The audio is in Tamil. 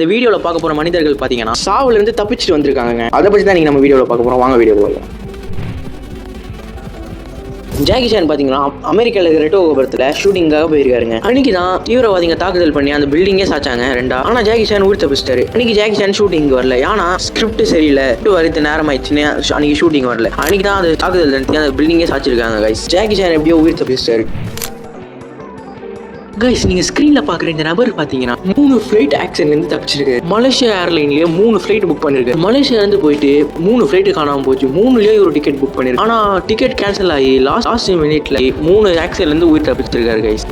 இந்த வீடியோவில் பார்க்க போகிற மனிதர்கள் பார்த்தீங்கன்னா சாவுல இருந்து தப்பிச்சுட்டு வந்திருக்காங்க அதை பற்றி தான் நீங்கள் நம்ம வீடியோவில் பார்க்க போகிறோம் வாங்க வீடியோ போகலாம் ஜாக்கி சான் பார்த்தீங்கன்னா அமெரிக்காவில் இருக்கிற ரெட்டோ கோபுரத்தில் ஷூட்டிங்காக போயிருக்காருங்க. அன்னைக்கு தான் தீவிரவாதிங்க தாக்குதல் பண்ணி அந்த பில்டிங்கே சாச்சாங்க ரெண்டா. ஆனால் ஜாக்கி சான் ஊர் தப்பிச்சிட்டாரு. அன்னைக்கு ஜாக்கி சான் ஷூட்டிங் வரல. ஏன்னா ஸ்கிரிப்ட் சரியில்லை. ஷூட் நேரம் ஆயிடுச்சுன்னு அன்னைக்கு ஷூட்டிங் வரல. அன்னைக்கு தான் அது தாக்குதல் நடத்தி அந்த பில்டிங்கே சாச்சிருக்காங்க கைஸ் ஜாக்கி சான் எப்படியோ உயிர் தப்பிச்சிட்டாரு. கைஸ் நீங்க ஸ்கிரீன்ல பாக்குற இந்த நபர் பாத்தீங்கன்னா மூணு ஃபிளைட் ஆக்சிடென்ட்ல இருந்து தப்பிச்சிருக்கு. மலேசியா ஏர்லைன்லயே மூணு ஃபிளைட் புக் பண்ணிருக்கு. மலேசியா இருந்து போயிட்டு மூணு ஃபிளைட் காணாம போச்சு. மூணுலயே ஒரு டிக்கெட் புக் பண்ணிருக்கு. ஆனா டிக்கெட் கேன்சல் ஆகி லாஸ்ட் லாஸ்ட் மினிட்ல மூணு ஆக்சிடென்ட்ல இருந்து உயிர் தப்பிச்சிருக்காரு கைஸ்